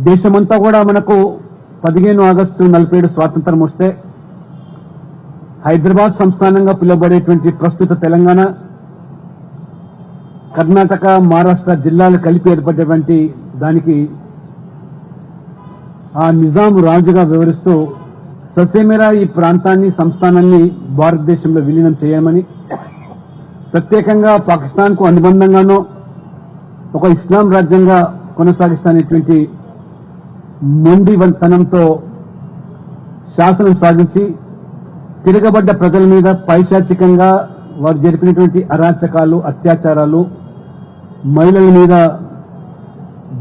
దేశమంతా కూడా మనకు పదిహేను ఆగస్టు నలభై ఏడు స్వాతంత్రం వస్తే హైదరాబాద్ సంస్థానంగా పిలువబడేటువంటి ప్రస్తుత తెలంగాణ కర్ణాటక మహారాష్ట్ర జిల్లాలు కలిపి ఏర్పడేటువంటి దానికి ఆ నిజాం రాజుగా వివరిస్తూ ససేమిరా ఈ ప్రాంతాన్ని సంస్థానాన్ని భారతదేశంలో విలీనం చేయమని ప్రత్యేకంగా పాకిస్తాన్కు అనుబంధంగానో ఒక ఇస్లాం రాజ్యంగా కొనసాగిస్తానేటువంటి మొండి వంతనంతో శాసనం సాగించి తిరగబడ్డ ప్రజల మీద పైశాచికంగా వారు జరిపినటువంటి అరాచకాలు అత్యాచారాలు మహిళల మీద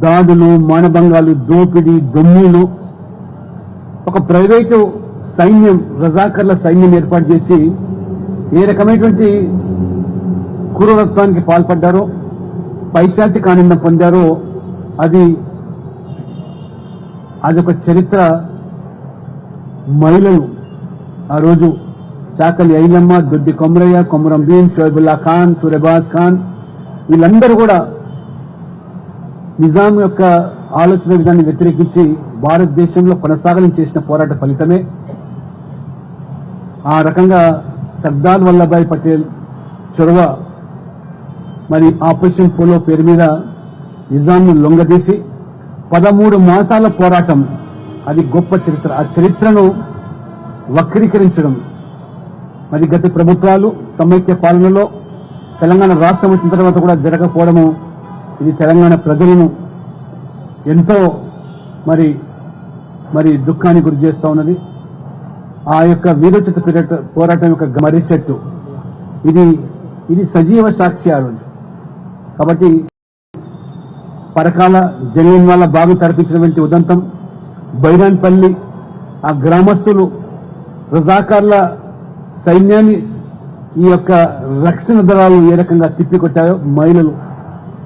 దాడులు మానభంగాలు దోపిడీ దొమ్మీలు ఒక ప్రైవేటు సైన్యం రజాకర్ల సైన్యం ఏర్పాటు చేసి ఏ రకమైనటువంటి క్రూరత్వానికి పాల్పడ్డారో పైశాచిక ఆనందం పొందారో అది అదొక చరిత్ర మహిళలు. ఆ రోజు చాకలి ఐలమ్మ దొడ్డి కొమరయ్య కొమరం భీం షోయబుల్లా ఖాన్ సురేబాజ్ ఖాన్ వీళ్ళందరూ కూడా నిజాం యొక్క ఆలోచన విధాన్ని వ్యతిరేకించి భారతదేశంలో కొనసాగలం చేసిన పోరాట ఫలితమే. ఆ రకంగా సర్దార్ వల్లభాయ్ పటేల్ చొరవ మరి ఆపరేషన్ పోలో పేరు మీద నిజాంను లొంగదీసి పదమూడు మాసాల పోరాటం. అది గొప్ప చరిత్ర. ఆ చరిత్రను వక్రీకరించడం. మరి గత ప్రభుత్వాలు సమైక్య పాలనలో తెలంగాణ రాష్ట్రం వచ్చిన తర్వాత కూడా జరగకపోవడము ఇది తెలంగాణ ప్రజలను ఎంతో మరి మరి దుఃఖానికి గురి చేస్తూ ఉన్నది. ఆ యొక్క వీరోచిత పోరాటం యొక్క మర్రి చెట్టు ఇది ఇది సజీవ సాక్షి కాబట్టి పరకాల జనీన్ వాళ్ళ బాగు తరపించినటువంటి ఉదంతం బైరాన్పల్లి ఆ గ్రామస్తులు రజాకార్ల సైన్యాన్ని ఈ యొక్క రక్షణ దళాలు ఏ రకంగా తిప్పికొట్టాయో మహిళలు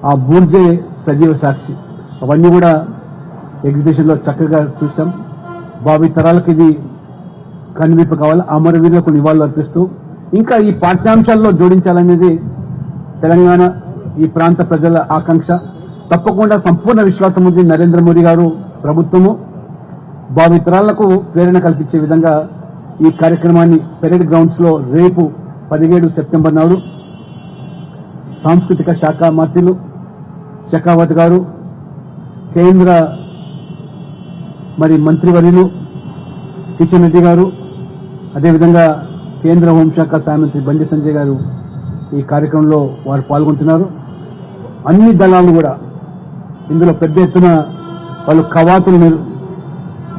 ఆ బూర్జే సజీవ సాక్షి. అవన్నీ కూడా ఎగ్జిబిషన్లో చక్కగా చూసాం బాబీ తరాలకు ఇది కనువిప్పు కావాలి అమరవీరులకు నివాళులు అర్పిస్తూ. ఇంకా ఈ పాఠ్యాంశాల్లో జోడించాలనేది తెలంగాణ ఈ ప్రాంత ప్రజల ఆకాంక్ష. తప్పకుండా సంపూర్ణ విశ్వాసం ఉంది నరేంద్ర మోడీ గారు ప్రభుత్వము. భావితరాలకు ప్రేరణ కల్పించే విధంగా ఈ కార్యక్రమాన్ని పెరేడ్ గ్రౌండ్స్లో రేపు పదిహేడు సెప్టెంబర్ నాడు సాంస్కృతిక శాఖ మంత్రులు షెకావత్ గారు కేంద్ర మరి మంత్రివర్యులు కిషన్ రెడ్డి గారు అదేవిధంగా కేంద్ర హోంశాఖ సహాయ మంత్రి బండి సంజయ్ గారు ఈ కార్యక్రమంలో వారు పాల్గొంటున్నారు. అన్ని దళాలు కూడా ఇందులో పెద్ద ఎత్తున వాళ్ళు కవాతులు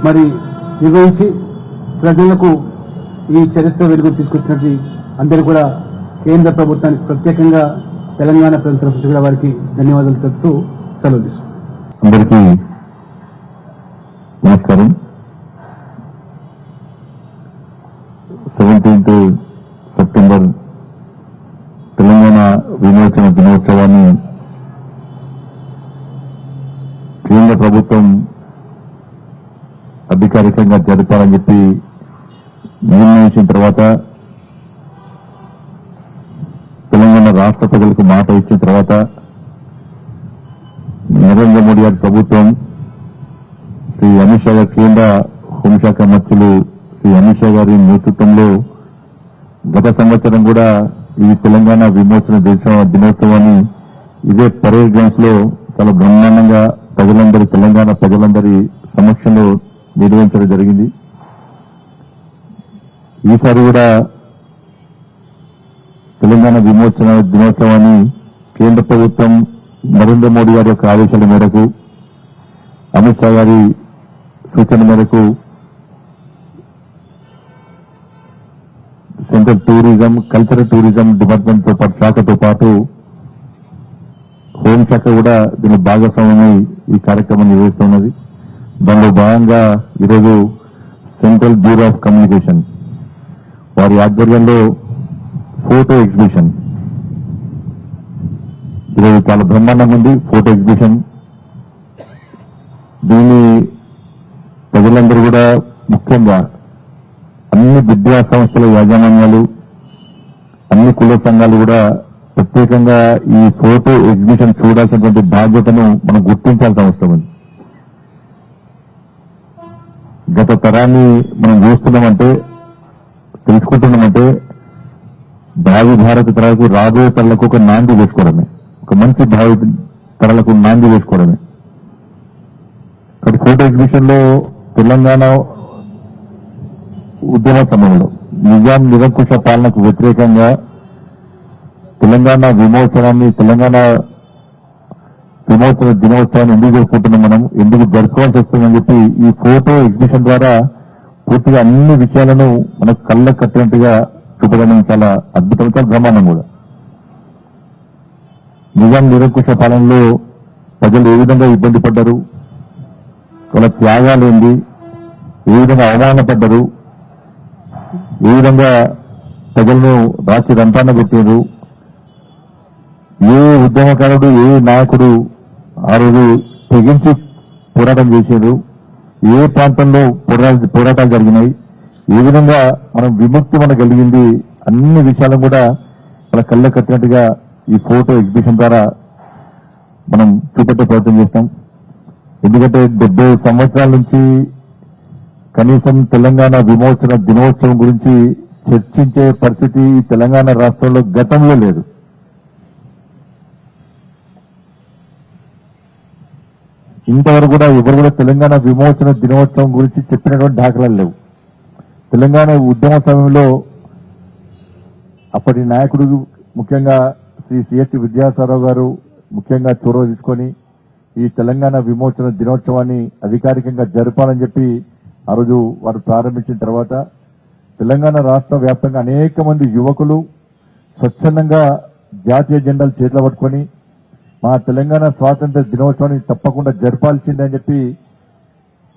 మరి నిర్వహించి ప్రజలకు ఈ చరిత్ర వెలుగు తీసుకొచ్చినట్టు అందరూ కూడా కేంద్ర ప్రభుత్వానికి ప్రత్యేకంగా తెలంగాణ ప్రజల తరఫు కూడా వారికి ధన్యవాదాలు చెప్తూ సెలవు తీసుకుంటాం అందరికీ నమస్కారం. సెవెంటీన్త్ సెప్టెంబర్ తెలంగాణ విమోచన దినోత్సవాన్ని కేంద్ర ప్రభుత్వం అధికారికంగా జరపాలని చెప్పి నిర్ణయించిన తర్వాత తెలంగాణ రాష్ట్ర ప్రజలకు మాట ఇచ్చిన తర్వాత నరేంద్ర మోడీ గారి ప్రభుత్వం శ్రీ అమిత్ షా గారి కేంద్ర హోంశాఖ మంత్రులు శ్రీ అమిత్ షా గారి నేతృత్వంలో గత సంవత్సరం కూడా ఈ తెలంగాణ విమోచన దినోత్సవాన్ని ఇదే పరేడ్ గ్రౌండ్స్లో చాలా బ్రహ్మాండంగా ప్రజలందరి తెలంగాణ ప్రజలందరి సమక్షంలో నిర్వహించడం జరిగింది. ఈసారి కూడా తెలంగాణ విమోచన దినోత్సవాన్ని కేంద్ర ప్రభుత్వం నరేంద్ర మోడీ గారి యొక్క ఆదేశాల మేరకు అమిత్ షా గారి సూచన మేరకు సెంట్రల్ టూరిజం కల్చరల్ టూరిజం డిపార్ట్మెంట్తో పాటు శాఖతో పాటు హోంశాఖ కూడా దీని భాగస్వామ్యమై ఈ కార్యక్రమం నిర్వహిస్తున్నది. దానిలో భాగంగా ఈరోజు సెంట్రల్ బ్యూరో ఆఫ్ కమ్యూనికేషన్ వారి ఆధ్వర్యంలో ఫోటో ఎగ్జిబిషన్ ఈరోజు చాలా బ్రహ్మాండంగా ఉంది ఫోటో ఎగ్జిబిషన్ దీన్ని ప్రజలందరూ కూడా ముఖ్యంగా అన్ని విద్యా సంస్థల యాజమాన్యాలు అన్ని కుల సంఘాలు కూడా ప్రత్యేకంగా ఈ ఫోటో ఎగ్జిబిషన్ చూడాల్సినటువంటి బాధ్యతను మనం గుర్తించాల్సిన అవసరం ఉంది. గత తరాన్ని మనం చూస్తున్నామంటే తెలుసుకుంటున్నామంటే భావి భారత తరాలకు రాబోయే తరాలకు ఒక నాంది వేసుకోవడమే. ఒక మంచి భావి తరాలకు నాంది వేసుకోవడమే. ఇక్కడ ఫోటో ఎగ్జిబిషన్లో తెలంగాణ ఉద్యమ సమయంలో నిజాం నిరంకుశ పాలనకు వ్యతిరేకంగా తెలంగాణ విమోచనాన్ని తెలంగాణ విమోచన దినోత్సవాన్ని ఎందుకు జరుపుకుంటున్నాం మనం? ఎందుకు జరుపుకోవాల్సి వస్తుందని చెప్పి ఈ ఫోటో ఎగ్జిబిషన్ ద్వారా పూర్తిగా అన్ని విషయాలను మనకు కళ్ళ కట్టినట్టుగా చూపడం చాలా అద్భుతం చాలా బ్రహ్మాండం కూడా. నిజాం నిరంకుశ పాలనలో ప్రజలు ఏ విధంగా ఇబ్బంది పడ్డారు? వాళ్ళ త్యాగాలు ఏంది? ఏ విధంగా అవమానపడ్డారు ఏ విధంగా ప్రజలను రాత్రి రంపాన పెట్టారు ఏ ఉద్యమకారుడు ఏ నాయకుడు ఆ రోజు తెగించి పోరాటం చేశారు ఏ ప్రాంతంలో పోరాట పోరాటాలు జరిగినాయి ఏ విధంగా మనం విముక్తి మన కలిగింది అన్ని విషయాలను కూడా మన కళ్ళ కట్టినట్టుగా ఈ ఫోటో ఎగ్జిబిషన్ ద్వారా మనం చూపెట్టే ప్రయత్నం చేస్తాం. ఎందుకంటే డెబ్బై సంవత్సరాల నుంచి కనీసం తెలంగాణ విమోచన దినోత్సవం గురించి చర్చించే పరిస్థితి ఈ తెలంగాణ రాష్ట్రంలో గతంలో లేదు. ఇంతవరకు కూడా ఎవరు కూడా తెలంగాణ విమోచన దినోత్సవం గురించి చెప్పినటువంటి దాఖలాలు లేవు. తెలంగాణ ఉద్యమ సమయంలో అప్పటి నాయకుడు ముఖ్యంగా శ్రీ సిహెచ్ విద్యాసారావు గారు ముఖ్యంగా చొరవ తీసుకొని ఈ తెలంగాణ విమోచన దినోత్సవాన్ని అధికారికంగా జరపాలని చెప్పి ఆ రోజు వారు ప్రారంభించిన తర్వాత తెలంగాణ రాష్ట్ర వ్యాప్తంగా అనేక మంది యువకులు స్వచ్ఛందంగా జాతీయ జెండాలు చేతిలో పట్టుకొని మా తెలంగాణ స్వాతంత్ర దినోత్సవాన్ని తప్పకుండా జరపాల్సిందని చెప్పి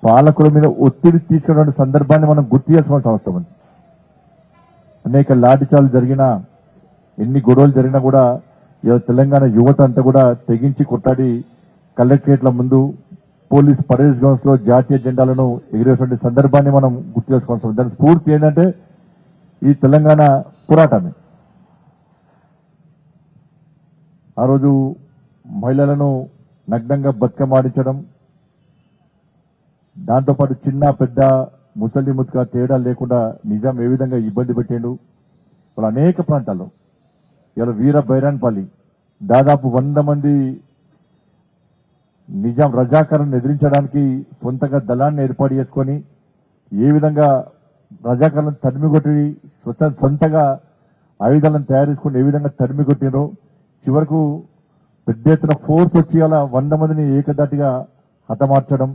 పాలకుల మీద ఒత్తిడి తీసుకున్న సందర్భాన్ని మనం గుర్తు చేసుకోవాల్సిన అవసరం ఉంది. అనేక లాఠీచాలు జరిగినా ఎన్ని గొడవలు జరిగినా కూడా తెలంగాణ యువత అంతా కూడా తెగించి కొట్టాడి కలెక్టరేట్ల ముందు పోలీస్ పరేడ్ గ్రౌండ్స్లో జాతీయ జెండాలను ఎగిరేటువంటి సందర్భాన్ని మనం గుర్తు చేసుకోవాల్సి దాని స్ఫూర్తి ఏంటంటే ఈ తెలంగాణ పోరాటమే. ఆ రోజు మహిళలను నగ్నంగా బతికమాడించడం దాంతోపాటు చిన్న పెద్ద ముసలి ముత్క తేడా లేకుండా నిజాం ఏ విధంగా ఇబ్బంది పెట్టాడు. వాళ్ళు అనేక ప్రాంతాల్లో ఇలా వీర బైరాన్పల్లి దాదాపు వంద మంది నిజాం రజాకారాన్ని ఎదిరించడానికి సొంతంగా దళాన్ని ఏర్పాటు చేసుకొని ఏ విధంగా రజాకర్లను తరిమిగొట్టి స్వత- సొంతగా ఆయుధాలను తయారు చేసుకుని ఏ విధంగా తరిమిగొట్టినో చివరకు పెద్ద ఎత్తున ఫోర్స్ వచ్చి అలా వంద మందిని ఏకదాటిగా హతమార్చడం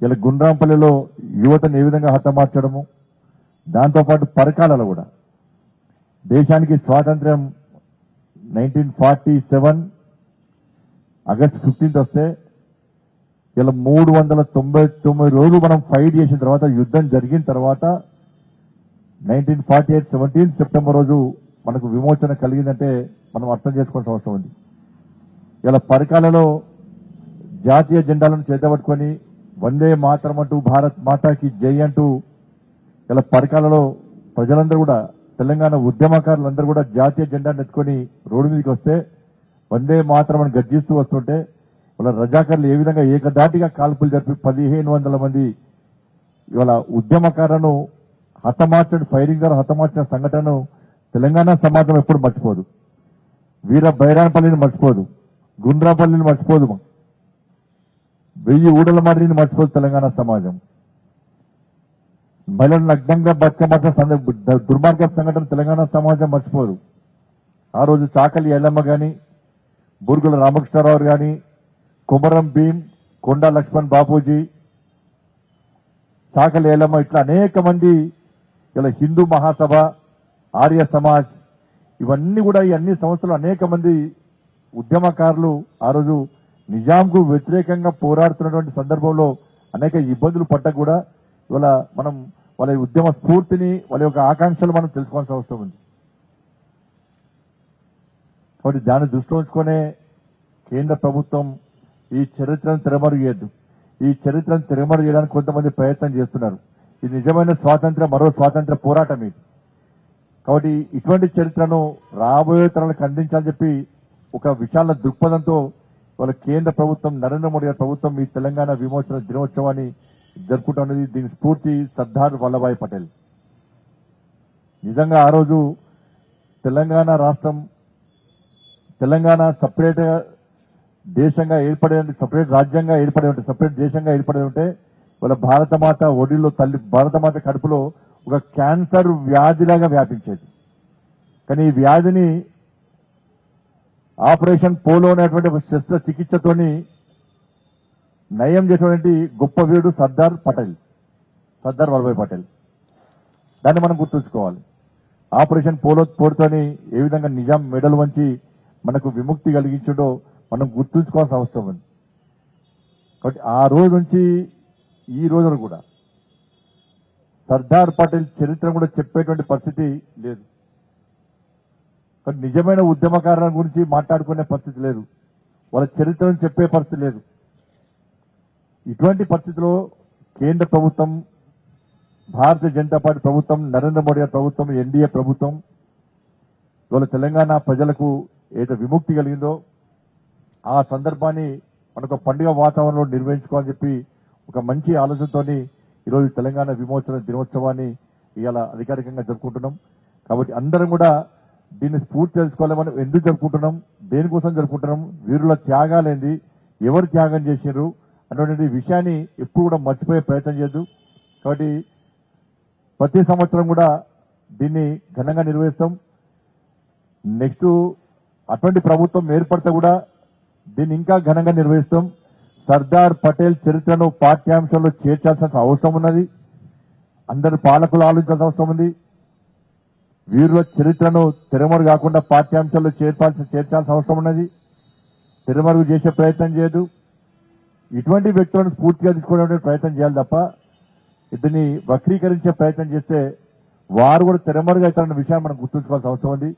ఇలా గుండ్రాంపల్లిలో యువతను ఏ విధంగా హతమార్చడము దాంతోపాటు పరకాలలో కూడా. దేశానికి స్వాతంత్ర్యం nineteen forty seven August fifteenth వస్తే ఇలా మూడు వందల తొంభై తొమ్మిది రోజులు మనం ఫైట్ చేసిన తర్వాత యుద్ధం జరిగిన తర్వాత nineteen forty eight seventeen September రోజు మనకు విమోచన కలిగిందంటే మనం అర్థం చేసుకోవాల్సిన అవసరం ఉంది. ఇలా పరికాలలో జాతీయ జెండాలను చేతబట్టుకొని వందే మాతరం అంటూ భారత్ మాతాకి జై అంటూ ఇలా పరికాలలో ప్రజలందరూ కూడా తెలంగాణ ఉద్యమకారులందరూ కూడా జాతీయ జెండాను ఎత్తుకొని రోడ్డు మీదకి వస్తే వందే మాత్రం అని గర్జిస్తూ వస్తుంటే వాళ్ళ రజాకర్లు ఏ విధంగా ఏకదాటిగా కాల్పులు జరిపి పదిహేను వందల మంది ఇవాళ ఉద్యమకారులను హతమార్చని ఫైరింగ్ ద్వారా హతమార్చిన సంఘటనను తెలంగాణ సమాజం ఎప్పుడు మర్చిపోదు. వీర బైరాన్పల్లిని మర్చిపోదు. గుండ్రాపల్లిని మర్చిపోదు వెయ్యి ఊడల మాడిని మర్చిపోదు తెలంగాణ సమాజం. మహిళలు నగ్నంగా బతుకమ్మ సందర్భ దుర్మార్గ సంఘటన తెలంగాణ సమాజం మర్చిపోదు. ఆ రోజు చాకలి ఎల్లమ్మ గాని బురుగుల రామకృష్ణారావు గాని కుమరం భీం కొండా లక్ష్మణ్ బాపూజీ చాకలి ఎల్లమ్మ ఇట్లా అనేక మంది ఇలా హిందూ మహాసభ ఆర్య సమాజ్ ఇవన్నీ కూడా ఈ అన్ని సంస్థలు అనేక మంది ఉద్యమకారులు ఆ రోజు నిజాంకు వ్యతిరేకంగా పోరాడుతున్నటువంటి సందర్భంలో అనేక ఇబ్బందులు పడ్డ కూడా ఇవాళ మనం వాళ్ళ ఉద్యమ స్ఫూర్తిని వాళ్ళ యొక్క ఆకాంక్షలు మనం తెలుసుకోవాల్సిన అవసరం ఉంది. కాబట్టి దాన్ని దృష్టిలో ఉంచుకునే కేంద్ర ప్రభుత్వం ఈ చరిత్రను తిరమరుగేయద్దు. ఈ చరిత్రను తిరమరు చేయడానికి కొంతమంది ప్రయత్నం చేస్తున్నారు. ఇది నిజమైన స్వాతంత్ర మరో స్వాతంత్ర పోరాటం ఇది. కాబట్టి ఇటువంటి చరిత్రను రాబోయే తరాలకు అందించాలని చెప్పి ఒక విశాల దృక్పథంతో వాళ్ళ కేంద్ర ప్రభుత్వం నరేంద్ర మోడీ గారి ప్రభుత్వం ఈ తెలంగాణ విమోచన దినోత్సవాన్ని జరుపుకుంటున్నది దీని స్ఫూర్తి సర్దార్ వల్లభాయ్ పటేల్. నిజంగా ఆ రోజు తెలంగాణ రాష్ట్రం తెలంగాణ సపరేట్ దేశంగా ఏర్పడే సపరేట్ రాజ్యంగా ఏర్పడే ఉంటే సపరేట్ దేశంగా ఏర్పడే ఉంటే వాళ్ళ భారతమాత ఒడిలో తల్లి భారతమాత కడుపులో ఒక క్యాన్సర్ వ్యాధిలాగా వ్యాపించేది. కానీ ఈ వ్యాధిని ఆపరేషన్ పోలో అనేటువంటి ఒక శస్త్రచికిత్సతోని నయం చేసినటువంటి గొప్ప వీరుడు సర్దార్ పటేల్ సర్దార్ వల్లభాయ్ పటేల్. దాన్ని మనం గుర్తుంచుకోవాలి. ఆపరేషన్ పోలో పోరుతోని ఏ విధంగా నిజాం మెడల్ వంచి మనకు విముక్తి కలిగించడో మనం గుర్తుంచుకోవాల్సిన అవసరం ఉంది. కాబట్టి ఆ రోజు నుంచి ఈ రోజున కూడా సర్దార్ పటేల్ చరిత్ర కూడా చెప్పేటువంటి పరిస్థితి లేదు. కానీ నిజమైన ఉద్యమకారుల గురించి మాట్లాడుకునే పరిస్థితి లేదు. వాళ్ళ చరిత్రను చెప్పే పరిస్థితి లేదు. ఇటువంటి పరిస్థితిలో కేంద్ర ప్రభుత్వం భారతీయ జనతా పార్టీ ప్రభుత్వం నరేంద్ర మోడీ ప్రభుత్వం ఎన్డీఏ ప్రభుత్వం ఇవాళ తెలంగాణ ప్రజలకు ఏదో విముక్తి కలిగిందో ఆ సందర్భాన్ని మనకు పండుగ వాతావరణంలో నిర్వహించుకోవాలని చెప్పి ఒక మంచి ఆలోచనతోని ఈరోజు తెలంగాణ విమోచన దినోత్సవాన్ని ఇవాళ అధికారికంగా జరుపుకుంటున్నాం. కాబట్టి అందరం కూడా దీన్ని స్ఫూర్తి తెలుసుకోవాలి మనం ఎందుకు జరుపుకుంటున్నాం? దేనికోసం జరుపుకుంటున్నాం? వీరుల త్యాగాలేంది ఎవరు త్యాగం చేసినారు? అటువంటి విషయాన్ని ఎప్పుడు కూడా మర్చిపోయే ప్రయత్నం చేయదు కాబట్టి ప్రతి సంవత్సరం కూడా దీన్ని ఘనంగా నిర్వహిస్తాం. నెక్స్ట్ అటువంటి ప్రభుత్వం ఏర్పడితే కూడా దీన్ని ఇంకా ఘనంగా నిర్వహిస్తాం. సర్దార్ పటేల్ చరిత్రను పాఠ్యాంశంలో చేర్చాల్సిన అవసరం ఉన్నది. అందరు పాలకులు ఆలోచించాల్సిన అవసరం ఉంది. వీరుల చరిత్రను తెరమరుగు కాకుండా పాఠ్యాంశాల్లో చేర్పాల్సిన చేర్చాల్సిన అవసరం ఉన్నది. తెరమరుగు చేసే ప్రయత్నం చేయదు. ఇటువంటి వ్యక్తులను స్ఫూర్తిగా తీసుకోవడానికి ప్రయత్నం చేయాలి తప్ప దీన్ని వక్రీకరించే ప్రయత్నం చేస్తే వారు కూడా తెరమరుగు అవుతారన్న విషయాన్ని మనం గుర్తుంచుకోవాల్సిన అవసరం ఉంది.